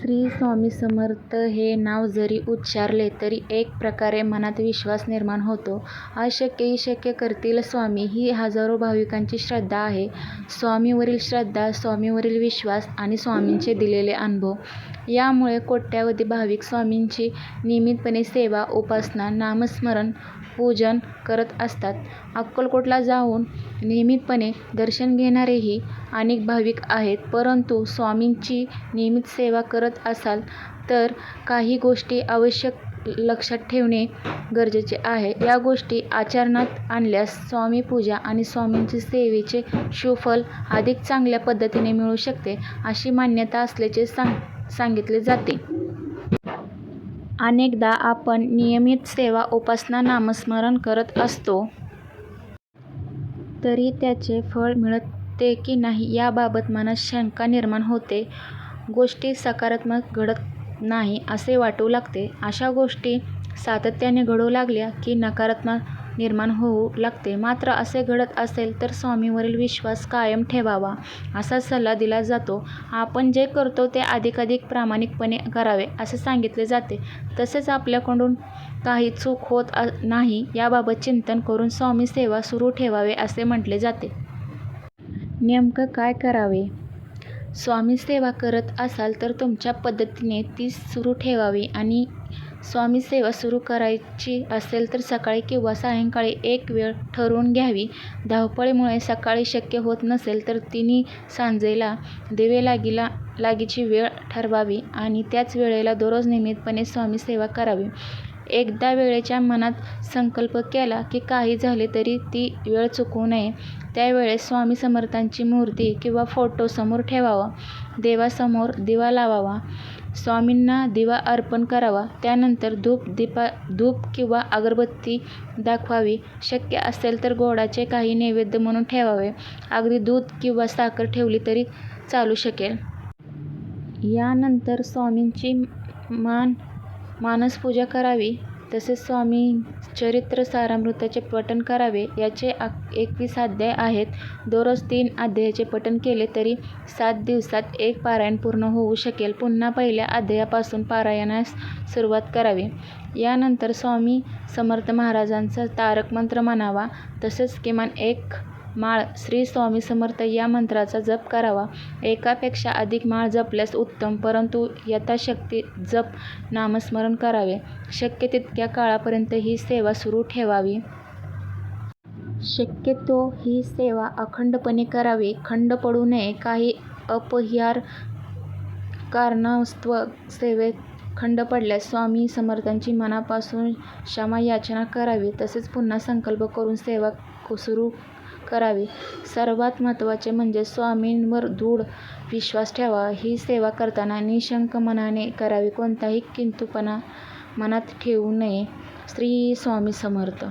श्री स्वामी समर्थ हे नाव जरी उच्चारले तरी एक प्रकारे मनात विश्वास निर्माण होतो. अशक्यही शक्य करतील स्वामी ही हजारो भाविकांची श्रद्धा आहे. स्वामीवरील श्रद्धा, स्वामीवरील विश्वास आणि स्वामींचे दिलेले अनुभव यामुळे कोट्यावधी भाविक स्वामींची नियमितपणे सेवा, उपासना, नामस्मरण, पूजन करत असतात. अक्कलकोटला जाऊन नियमितपणे दर्शन घेणारेही अनेक भाविक आहेत. परंतु स्वामींची नियमित सेवा करत असाल तर काही गोष्टी आवश्यक लक्षात ठेवणे गरजेचे आहे. या गोष्टी आचरणात आणल्यास स्वामी पूजा आणि स्वामींची सेवेचे सुफल अधिक चांगल्या पद्धतीने मिळू शकते, अशी मान्यता असल्याचे सांग सांगितले जाते. अनेकदा आपण नियमित सेवा, उपासना, नामस्मरण करत असतो. तरी त्याचे फळ मिळते की नाही याबाबत मनात शंका निर्माण होते. गोष्टी सकारात्मक घडत नाही असे वाटू लागते. अशा गोष्टी सातत्याने घडू लागल्या की नकारात्मक निर्माण होऊ लागते. मात्र असे घडत असेल तर स्वामींवरील विश्वास कायम ठेवावा, असा सल्ला दिला जातो. आपण जे करतो ते अधिकाधिक प्रामाणिकपणे करावे, असे सांगितले जाते. तसेच आपल्याकडून काही चूक होत नाही याबाबत चिंतन करून स्वामी सेवा सुरू ठेवावे असे म्हटले जाते. नेमकं काय करावे? स्वामी सेवा करत असाल तर तुमच्या पद्धतीने ती सुरू ठेवावी आणि स्वामीसेवा सुरू करायची असेल तर सकाळी किंवा सायंकाळी एक वेळ ठरवून घ्यावी. धावपळीमुळे सकाळी शक्य होत नसेल तर तिन्ही सांजेला दिवे लागीला लागीची वेळ ठरवावी आणि त्याच वेळेला दररोज नियमितपणे स्वामीसेवा करावी. एकदा वेळेच्या मनात संकल्प केला की काही झाले तरी ती वेळ चुकवू नये. त्यावेळेस स्वामी समर्थांची मूर्ती किंवा फोटो समोर ठेवावा. देवासमोर दिवा लावावा. स्वामींना दिवा अर्पण करावा. त्यानंतर धूप किंवा अगरबत्ती दाखवावी. शक्य असेल तर गोडाचे काही नैवेद्य म्हणून ठेवावे. अगदी दूध किंवा साखर ठेवली तरी चालू शकेल. यानंतर स्वामींची मान मानसपूजा करावी. तसेच स्वामीचरित्र सारामृताचे पठण करावे. याचे आ एकवीस अध्याय आहेत. दररोज तीन अध्यायाचे पठण केले तरी सात दिवसात एक पारायण पूर्ण होऊ शकेल. पुन्हा पहिल्या अध्यायापासून पारायणास सुरुवात करावी. यानंतर स्वामी समर्थ महाराजांचा तारक मंत्र म्हणावा. तसेच किमान एक माळ श्री स्वामी समर्थ या मंत्राचा जप करावा. एकापेक्षा अधिक माळ जपल्यास उत्तम, परंतु यथाशक्ती जप, नामस्मरण करावे. शक्य तितक्या काळापर्यंत ही सेवा सुरू ठेवावी. शक्यतो ही सेवा अखंडपणे करावी. खंड पडू नये. काही अपहार कारणास्तव सेवेत खंड पडल्यास स्वामी समर्थांची मनापासून क्षमा याचना करावी. तसेच पुन्हा संकल्प करून सेवा सुरू करावी. सर्वात महत्त्वाचे म्हणजे स्वामींवर दृढ विश्वास ठेवा ही सेवा करताना निशंक मनाने करावी. कोणताही किंतुपणा मनात ठेवू नये. श्री स्वामी समर्थ.